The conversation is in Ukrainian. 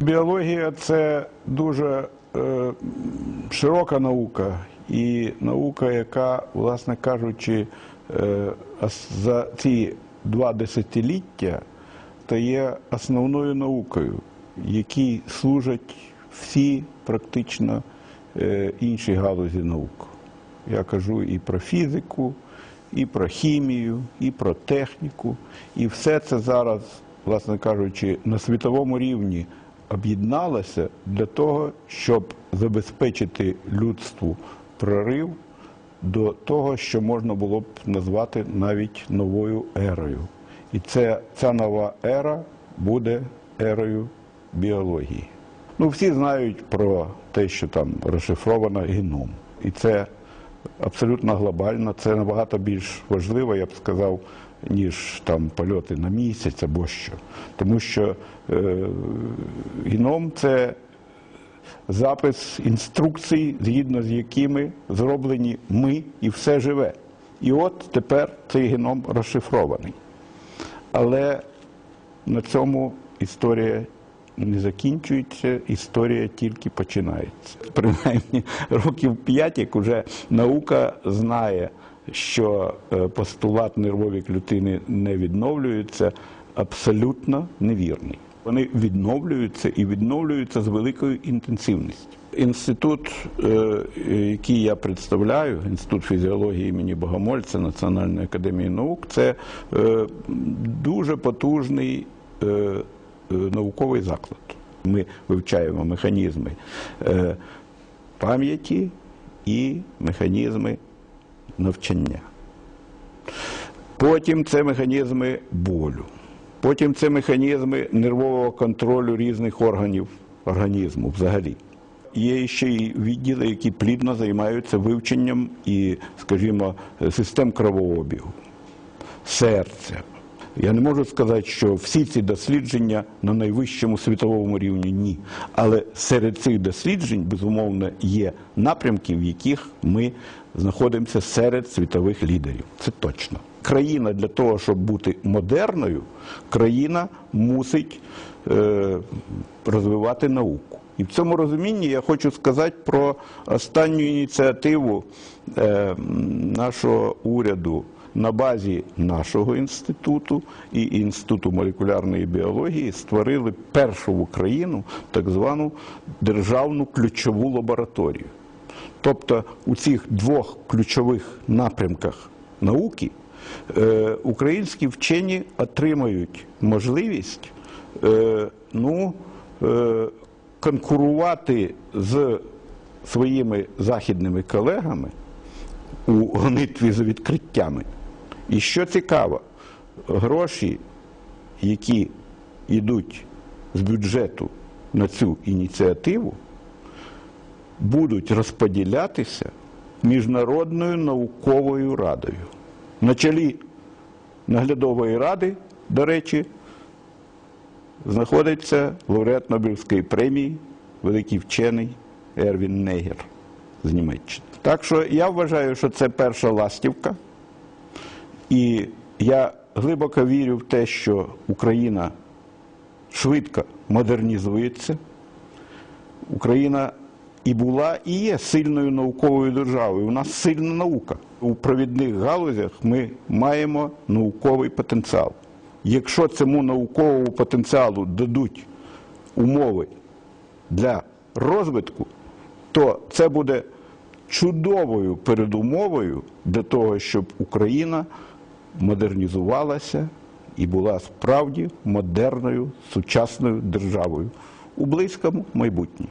Біологія це дуже е, широка наука і наука, яка, власне кажучи, е, за ці два десятиліття стає основною наукою, якій служать всі практично е, інші галузі наук. Я кажу і про фізику, і про хімію, і про техніку. І все це зараз, власне кажучи, на світовому рівні об'єдналося для того, щоб забезпечити людству прорив до того, що можна було б назвати навіть новою ерою. І це, ця нова ера буде ерою біології. Ну, всі знають про те, що там розшифровано геном. І це абсолютно глобально, це набагато більш важливо, я б сказав, ніж там польоти на місяць або що. Тому що е, геном це запис інструкцій, згідно з якими зроблені ми і все живе. І от тепер цей геном розшифрований. Але на цьому історія не закінчується, історія тільки починається. Принаймні років п'ять, як уже наука знає, що е, постулат нервові клітини не відновлюються, абсолютно невірний. Вони відновлюються і відновлюються з великою інтенсивністю. Інститут, е, який я представляю, інститут фізіології імені Богомольця Національної академії наук, це е, дуже потужний науковий заклад. Ми вивчаємо механізми е, пам'яті і механізми навчання. Потім це механізми болю. Потім це механізми нервового контролю різних органів організму взагалі. Є ще й відділи, які плідно займаються вивченням і, скажімо, систем кровообігу, серця. Я не можу сказати, що всі ці дослідження на найвищому світовому рівні ні. Але серед цих досліджень, безумовно, є напрямки, в яких ми знаходимося серед світових лідерів. Це точно. Країна для того, щоб бути модерною, країна мусить е, розвивати науку. І в цьому розумінні я хочу сказати про останню ініціативу е, нашого уряду на базі нашого інституту і інституту молекулярної біології створили першу в Україну так звану державну ключову лабораторію. Тобто у цих двох ключових напрямках науки е, українські вчені отримають можливість е, ну, е, конкурувати з своїми західними колегами у гонитві за відкриттями. І що цікаво, гроші, які йдуть з бюджету на цю ініціативу, будуть розподілятися Міжнародною науковою радою. На чолі наглядової ради, до речі, знаходиться лауреат Нобелівської премії, великий вчений Ервін Негер з Німеччини. Так що я вважаю, що це перша ластівка. І я глибоко вірю в те, що Україна швидко модернізується. Україна і була, і є сильною науковою державою. У нас сильна наука. У провідних галузях ми маємо науковий потенціал. Якщо цьому науковому потенціалу дадуть умови для розвитку, то це буде чудовою передумовою для того, щоб Україна модернізувалася і була справді модерною сучасною державою у близькому майбутньому.